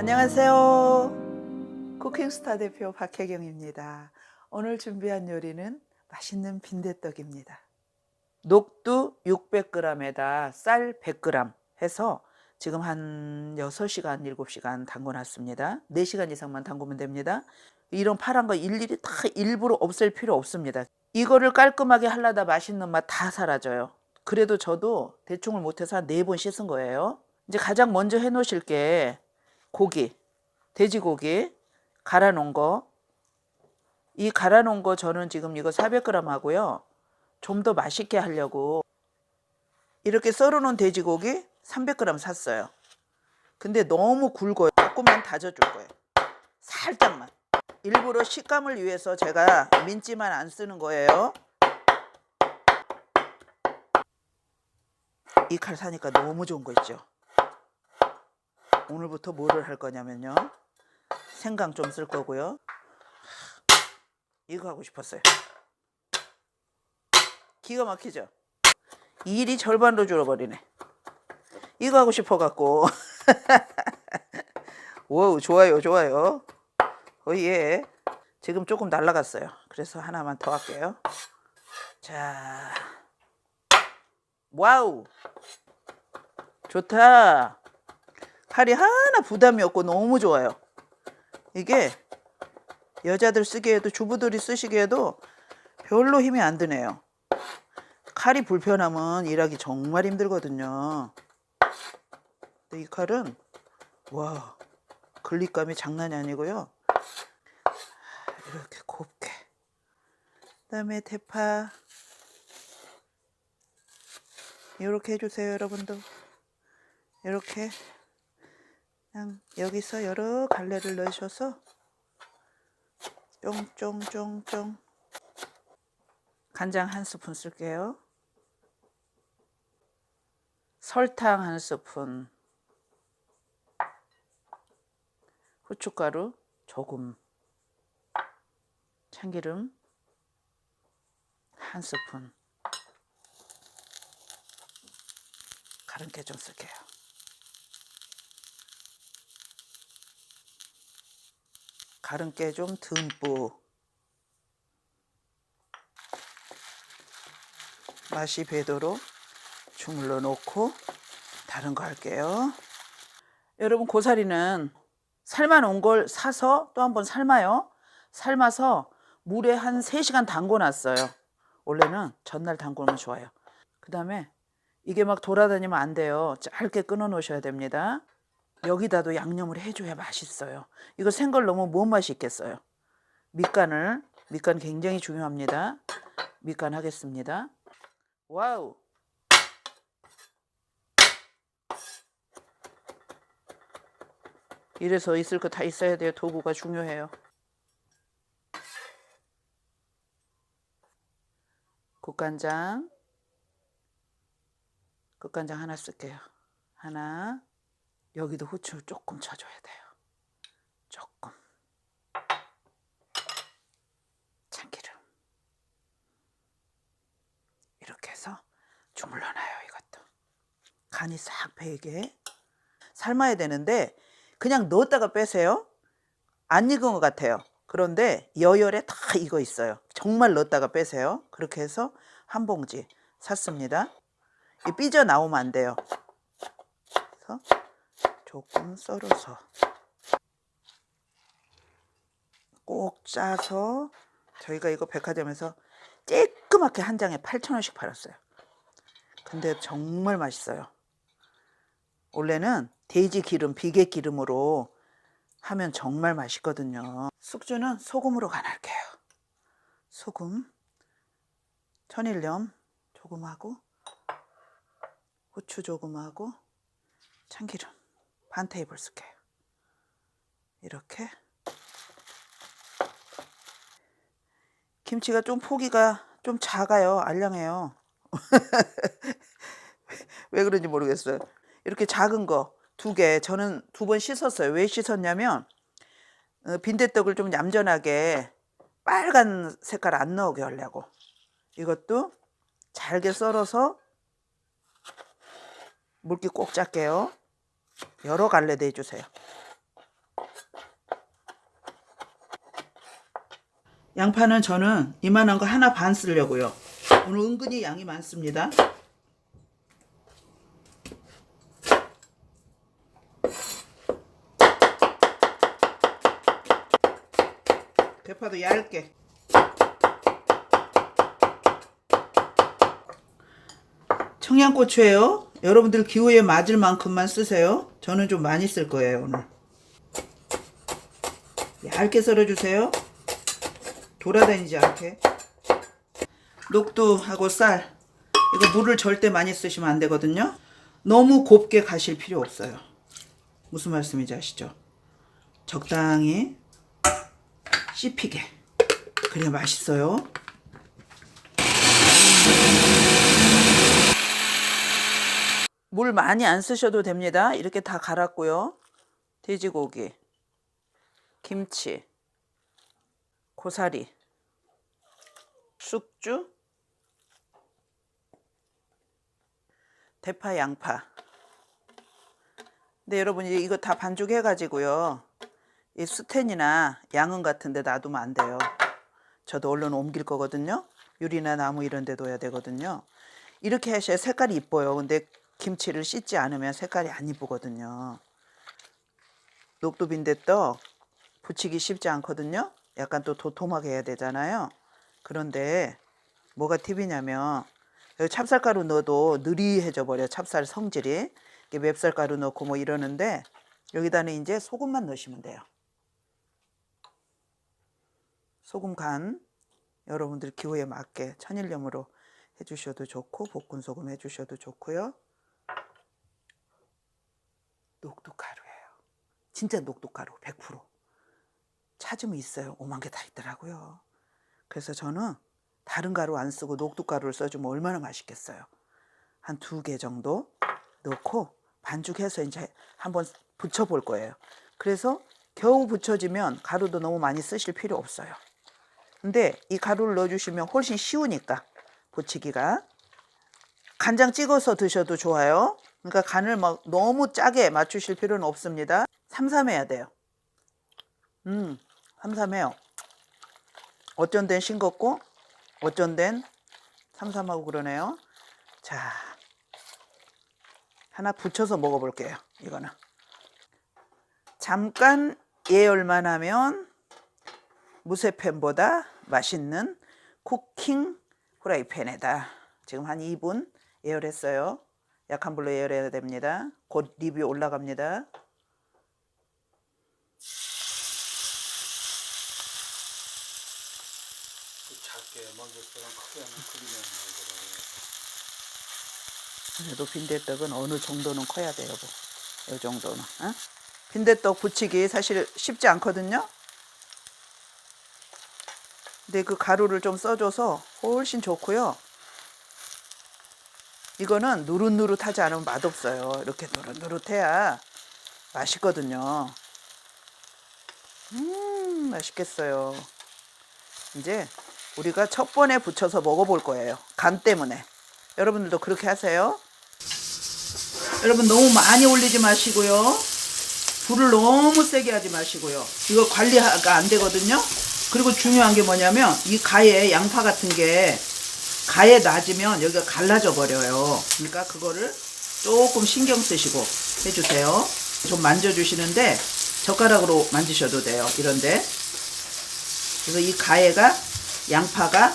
안녕하세요. 쿠킹스타 대표 박혜경입니다. 오늘 준비한 요리는 맛있는 빈대떡입니다. 녹두 600g에다 쌀 100g 해서 지금 한 6시간, 7시간 담궈놨습니다. 4시간 이상만 담그면 됩니다. 이런 파란 거 일일이 다 일부러 없앨 필요 없습니다. 이거를 깔끔하게 하려다 맛있는 맛 다 사라져요. 그래도 저도 대충을 못해서 한 4번 씻은 거예요. 이제 가장 먼저 해 놓으실 게 고기, 돼지고기 갈아 놓은 거. 이 갈아 놓은 거 저는 지금 이거 400g 하고요. 좀 더 맛있게 하려고 이렇게 썰어 놓은 돼지고기 300g 샀어요. 근데 너무 굵어요. 조금만 다져 줄 거예요. 살짝만. 일부러 식감을 위해서 제가 민지만 안 쓰는 거예요. 이 칼 사니까 너무 좋은 거 있죠. 오늘부터 뭐를 할 거냐면요. 생강 좀 쓸 거고요. 이거 하고 싶었어요. 기가 막히죠? 일이 절반으로 줄어버리네. 이거 하고 싶어갖고. 오, 좋아요, 좋아요. 어예. 지금 조금 날라갔어요. 그래서 하나만 더 할게요. 자. 와우. 좋다. 칼이 하나 부담이 없고 너무 좋아요. 이게 여자들 쓰기에도 주부들이 쓰시기에도 별로 힘이 안 드네요. 칼이 불편하면 일하기 정말 힘들거든요. 이 칼은 와 글립감이 장난이 아니고요. 이렇게 곱게. 그다음에 대파 이렇게 해주세요, 여러분도. 이렇게 그냥 여기서 여러 갈래를 넣으셔서 쫑쫑쫑쫑 간장 한 스푼 쓸게요. 설탕 한 스푼 후춧가루 조금 참기름 한 스푼 가른 깨 좀 쓸게요. 가른깨 좀 듬뿍 맛이 배도록 주물러 놓고 다른 거 할게요. 여러분 고사리는 삶아 놓은 걸 사서 또 한번 삶아요. 삶아서 물에 한 3시간 담궈 놨어요. 원래는 전날 놓으면 좋아요. 그 다음에 이게 막 돌아다니면 안 돼요. 짧게 끊어 놓으셔야 됩니다. 여기다도 양념을 해줘야 맛있어요. 이거 생걸 넣으면 뭔 맛이 있겠어요. 밑간을, 밑간 굉장히 중요합니다. 밑간 하겠습니다. 와우. 이래서 있을 거 다 있어야 돼요. 도구가 중요해요. 국간장. 국간장 하나 쓸게요. 하나. 여기도 후추 조금 쳐줘야 돼요. 조금. 참기름. 이렇게 해서 주물러 놔요, 이것도. 간이 싹 배게. 삶아야 되는데, 그냥 넣었다가 빼세요. 안 익은 것 같아요. 그런데 여열에 다 익어 있어요. 정말 넣었다가 빼세요. 그렇게 해서 한 봉지 샀습니다. 이 삐져 나오면 안 돼요. 그래서 조금 썰어서 꼭 짜서 저희가 이거 백화점에서 쬐끄맣게 한 장에 8,000원씩 팔았어요. 근데 정말 맛있어요. 원래는 돼지 기름, 비계 기름으로 하면 정말 맛있거든요. 숙주는 소금으로 간할게요. 소금, 천일염 조금 하고, 후추 조금 하고, 참기름 반 테이블 쓸게요. 이렇게. 김치가 좀 포기가 좀 작아요. 알량해요. 왜 그런지 모르겠어요. 이렇게 작은 거 두 개, 저는 두 번 씻었어요. 왜 씻었냐면, 어, 빈대떡을 좀 얌전하게 빨간 색깔 안 나오게 하려고. 이것도 잘게 썰어서 물기 꼭 짤게요. 여러 갈래 내주세요. 양파는 저는 이만한 거 하나 반 쓰려고요. 오늘 은근히 양이 많습니다. 대파도 얇게 청양고추예요. 여러분들 기호에 맞을 만큼만 쓰세요. 저는 좀 많이 쓸 거예요 오늘. 얇게 썰어주세요. 돌아다니지 않게. 녹두하고 쌀. 이거 물을 절대 많이 쓰시면 안 되거든요. 너무 곱게 가실 필요 없어요. 무슨 말씀인지 아시죠? 적당히 씹히게. 그래야 맛있어요. 물 많이 안 쓰셔도 됩니다. 이렇게 다 갈았고요. 돼지고기, 김치, 고사리, 쑥주, 대파, 양파. 근데 여러분이 이거 다 반죽해 가지고요. 이 수텐이나 양은 같은 데 놔두면 안 돼요. 저도 얼른 옮길 거거든요. 유리나 나무 이런 데 둬야 되거든요. 이렇게 하셔야 색깔이 이뻐요. 근데 김치를 씻지 않으면 색깔이 안 이쁘거든요. 녹두 빈대떡 부치기 쉽지 않거든요. 약간 또 도톰하게 해야 되잖아요. 그런데 뭐가 팁이냐면 여기 찹쌀가루 넣어도 느리해져 버려 찹쌀 성질이 이게 맵쌀가루 넣고 뭐 이러는데 여기다는 이제 소금만 넣으시면 돼요. 소금 간 여러분들 기호에 맞게 천일염으로 해주셔도 좋고 볶은 소금 해주셔도 좋고요. 녹두가루예요. 진짜 녹두가루 100%. 찾으면 있어요. 오만 개 다 있더라고요. 그래서 저는 다른 가루 안 쓰고 녹두가루를 써주면 얼마나 맛있겠어요. 한 두 개 정도 넣고 반죽해서 이제 한번 붙여볼 거예요. 그래서 겨우 붙여지면 가루도 너무 많이 쓰실 필요 없어요. 근데 이 가루를 넣어주시면 훨씬 쉬우니까 붙이기가 간장 찍어서 드셔도 좋아요. 그러니까 간을 막 너무 짜게 맞추실 필요는 없습니다. 삼삼해야 돼요. 음, 삼삼해요. 어쩐 데는 싱겁고 어쩐 데는 삼삼하고 그러네요. 자, 하나 붙여서 먹어볼게요. 이거는 잠깐 예열만 하면 무쇠팬보다 맛있는 쿠킹 후라이팬에다 지금 한 2분 예열했어요. 약한 불로 예열해야 됩니다. 곧 리뷰 올라갑니다. 작게 크게 하면 그래도 빈대떡은 어느 정도는 커야 돼요, 여보. 이 정도는. 어? 빈대떡 부치기 사실 쉽지 않거든요. 근데 그 가루를 좀 써줘서 훨씬 좋고요. 이거는 누릇누릇하지 않으면 맛없어요. 이렇게 누릇누릇해야 맛있거든요. 음, 맛있겠어요. 이제 우리가 첫 번에 붙여서 먹어볼 거예요. 간 때문에. 여러분들도 그렇게 하세요. 여러분 너무 많이 올리지 마시고요. 불을 너무 세게 하지 마시고요. 이거 관리가 안 되거든요. 그리고 중요한 게 뭐냐면 이 가에 양파 같은 게 가에 낮으면 여기가 갈라져 버려요. 그러니까 그거를 조금 신경 쓰시고 해주세요. 좀 만져주시는데 젓가락으로 만지셔도 돼요. 이런데. 그래서 이 가해가 양파가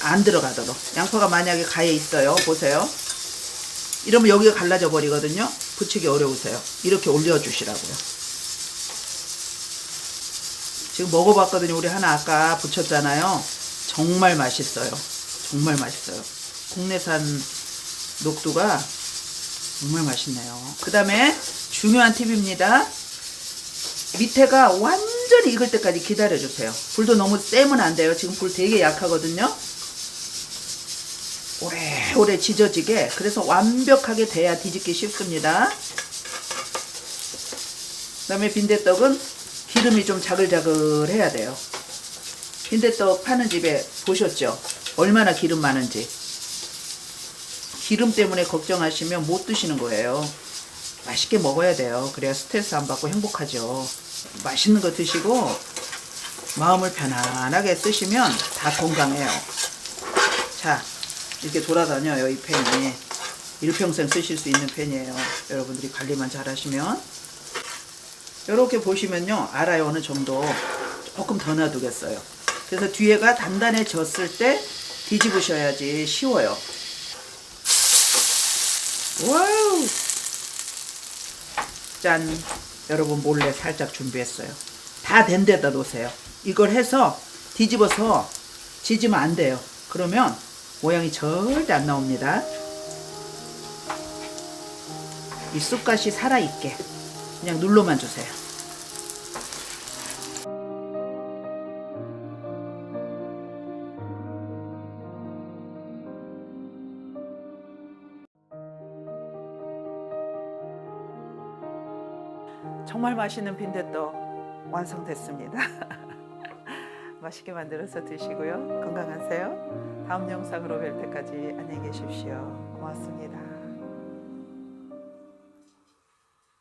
안 들어가도록. 양파가 만약에 가에 있어요. 보세요. 이러면 여기가 갈라져 버리거든요. 붙이기 어려우세요. 이렇게 올려주시라고요. 지금 먹어봤거든요. 우리 하나 아까 붙였잖아요. 정말 맛있어요. 정말 맛있어요. 국내산 녹두가 정말 맛있네요. 그 다음에 중요한 팁입니다. 밑에가 완전히 익을 때까지 기다려주세요. 불도 너무 세면 안 돼요. 지금 불 되게 약하거든요. 오래오래 지져지게 그래서 완벽하게 돼야 뒤집기 쉽습니다. 그 다음에 빈대떡은 기름이 좀 자글자글 해야 돼요. 빈대떡 파는 집에 보셨죠? 얼마나 기름 많은지. 기름 때문에 걱정하시면 못 드시는 거예요. 맛있게 먹어야 돼요. 그래야 스트레스 안 받고 행복하죠. 맛있는 거 드시고 마음을 편안하게 쓰시면 다 건강해요. 자, 이렇게 돌아다녀요, 이 펜이. 일평생 쓰실 수 있는 펜이에요. 여러분들이 관리만 잘 하시면. 이렇게 보시면요, 알아요, 어느 정도. 조금 더 놔두겠어요. 그래서 뒤에가 단단해졌을 때 뒤집으셔야지 쉬워요. 와우! 짠! 여러분 몰래 살짝 준비했어요. 다 된 데다 놓으세요. 이걸 해서 뒤집어서 지지면 안 돼요. 그러면 모양이 절대 안 나옵니다. 이 쑥갓이 살아있게 그냥 눌러만 주세요. 정말 맛있는 빈대떡 완성됐습니다. 맛있게 만들어서 드시고요. 건강하세요. 다음 영상으로 뵐 때까지 안녕히 계십시오. 고맙습니다.